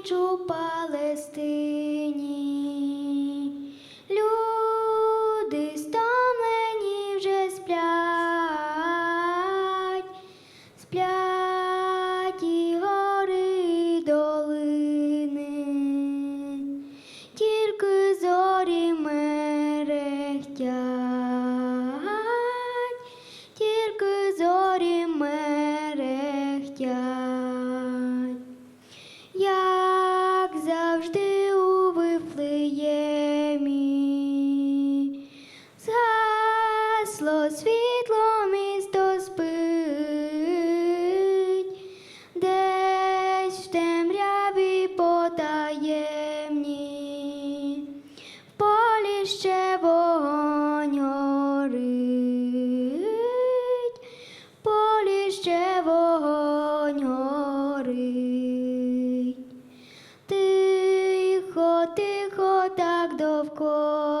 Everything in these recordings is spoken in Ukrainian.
ніч у Палестині. Люди стомлені вже сплять, сплять і гори і долини, тільки зорі мерехтять, завжди у Вифлеємі, згасло світло місто 过。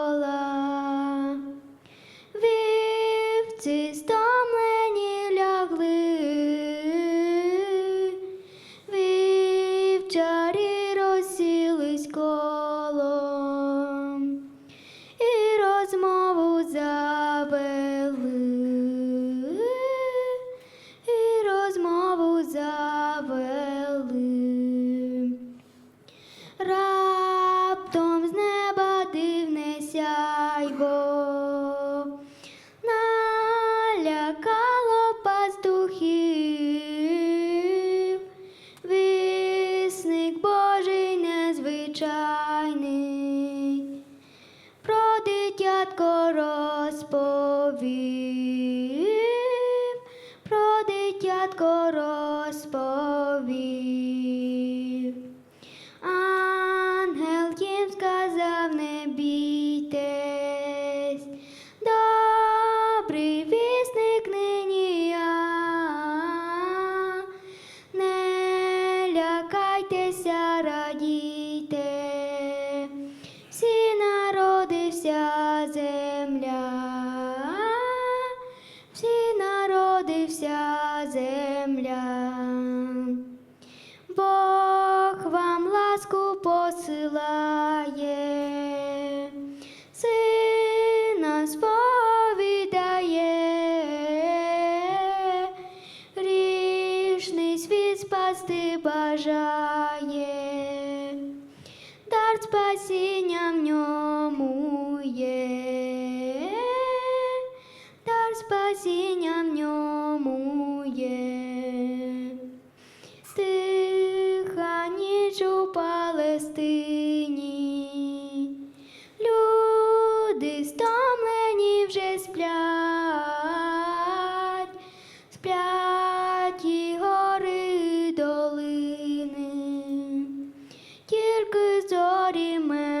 Незвичайний, про дитятко розповів, про дитятко розповів. Ангел їм сказав, не бійтесь, вся земля. Бог вам ласку посилає, сина сповідає, грішний світ спасти бажає, дар спасіння в ньому є, дар спасіння Палестині. Люди стомлені вже сплять, сплять і гори долини, тільки зорі мене.